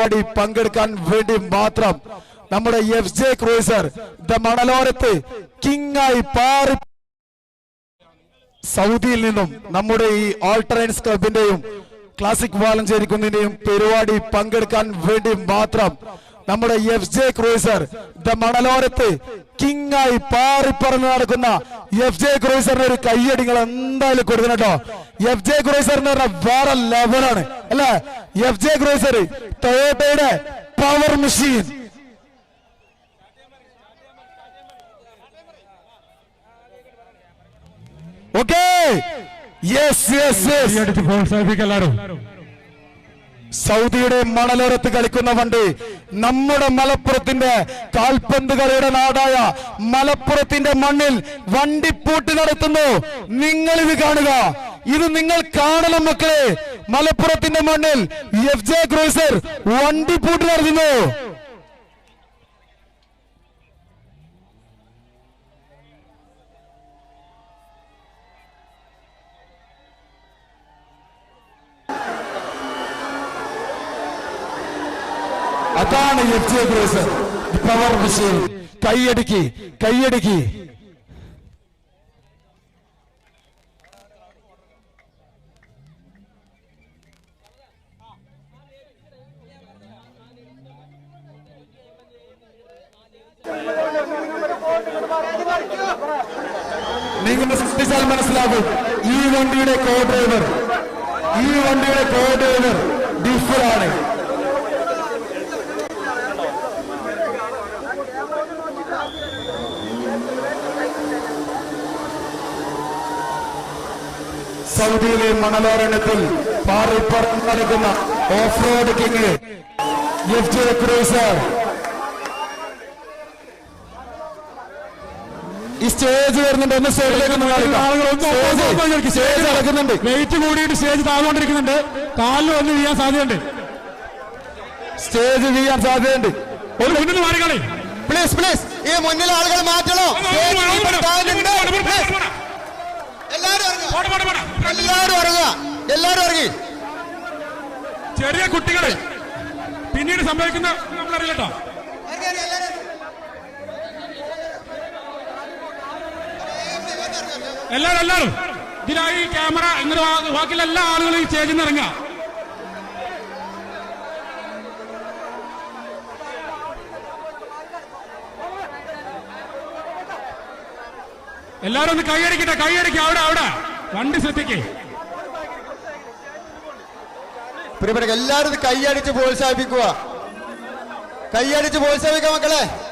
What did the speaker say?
പരിപാടി പങ്കെടുക്കാൻ വേണ്ടി മാത്രം നമ്മുടെ എഫ് ജെ ക്രൂസർ ദ മണലോരത്ത് കിങ്ങായി പാറി സൗദിയിൽ നിന്നും നമ്മുടെ ഈ ഓൾട്ടറൈൻസ് ക്ലബിന്റെയും ക്ലാസിക് വാലഞ്ചേരിക്കുന്നിന്റെയും പരിപാടി പങ്കെടുക്കാൻ വേണ്ടി മാത്രം നമ്മുടെ എഫ് ജെ ക്രൂസർ ദ മണലോരത്ത് കിങ്ങായി പാറിപ്പറന്ന് നടക്കുന്ന എഫ് ജെ ക്രൂസറിന് ഒരു കയ്യടികൾ എന്തായാലും കൊടുക്കണം കേട്ടോ. എഫ് ജെ ക്രൂസർ എന്ന് പറഞ്ഞാൽ വേറെ ലെവലാണ് അല്ലെ? F J cruiser ടൊയോട്ടയുടെ power machine. Okay. Yes yes yes എല്ലാവരും സൗദിയുടെ മണലോരത്ത് കളിക്കുന്ന വണ്ടി നമ്മുടെ മലപ്പുറത്തിന്റെ കാൽപന്ത് കളിയുടെ നാടായ മലപ്പുറത്തിന്റെ മണ്ണിൽ വണ്ടിപ്പൂട്ട് നടത്തുന്നു. നിങ്ങൾ ഇത് കാണുക. ഇത് നിങ്ങൾ കാണണം മക്കളെ. മലപ്പുറത്തിന്റെ മണ്ണിൽ എഫ് ജെ ക്രൂസർ വണ്ടിപ്പൂട്ട് നടത്തുന്നു അതാണ് F J cruiser. Power machine കൈയടുക്കി കൈയടിക്ക്. നിങ്ങൾ സൃഷ്ടിച്ചാൽ മനസ്സിലാകും. ഈ വണ്ടിയുടെ കോ ഡ്രൈവർ ഈ വണ്ടിയുടെ കോ ഡ്രൈവർ ഡിഫറാണ് സൗദിയിലെ മണലോരണത്തിൽ പാറിപ്പറന്ന് നടക്കുന്ന off road king F J cruiser ഈ സ്റ്റേജ് വരുന്നുണ്ട്. ഒന്ന് സ്റ്റേജിലേക്ക് ഒന്ന് സ്റ്റേജ് നടക്കുന്നുണ്ട്. വെയിറ്റ് കൂടിയിട്ട് സ്റ്റേജ് താഴ്ന്നുകൊണ്ടിരിക്കുന്നുണ്ട്. കാലിൽ വന്ന് വീഴാൻ സാധ്യതയുണ്ട്. സ്റ്റേജ് വീഴാൻ സാധ്യതയുണ്ട്. ഒരു മുന്നിൽ മാറിക്കളി പ്ലീസ് പ്ലീസ്. ഈ മുന്നിൽ ആളുകൾ മാറ്റണോ? എല്ലാരും ഇറങ്ങുക. എല്ലാവരും ഇറങ്ങി. ചെറിയ കുട്ടികളെ. പിന്നീട് സംഭവിക്കുന്ന നമ്മളറിയില്ല കേട്ടോ ഇറങ്ങി, ഇറങ്ങി, എല്ലാവരും. എല്ലാവരും. ഇതിനായി ക്യാമറ ബാ- ബാക്കിയുള്ള എല്ലാ ആളുകളും ഈ സ്റ്റേജിൽ നിന്ന് എല്ലാവരും ഒന്ന് കൈയടിക്കട്ടെ കൈയടിക്കുക അവിടെ അവിടെ. വണ്ടി ശ്രദ്ധിക്കേ. പ്രിയപ്പെട്ട എല്ലാവരും കൈയടിച്ച് പ്രോത്സാഹിപ്പിക്കുക. കൈയടിച്ച് പ്രോത്സാഹിപ്പിക്കുക മക്കളെ.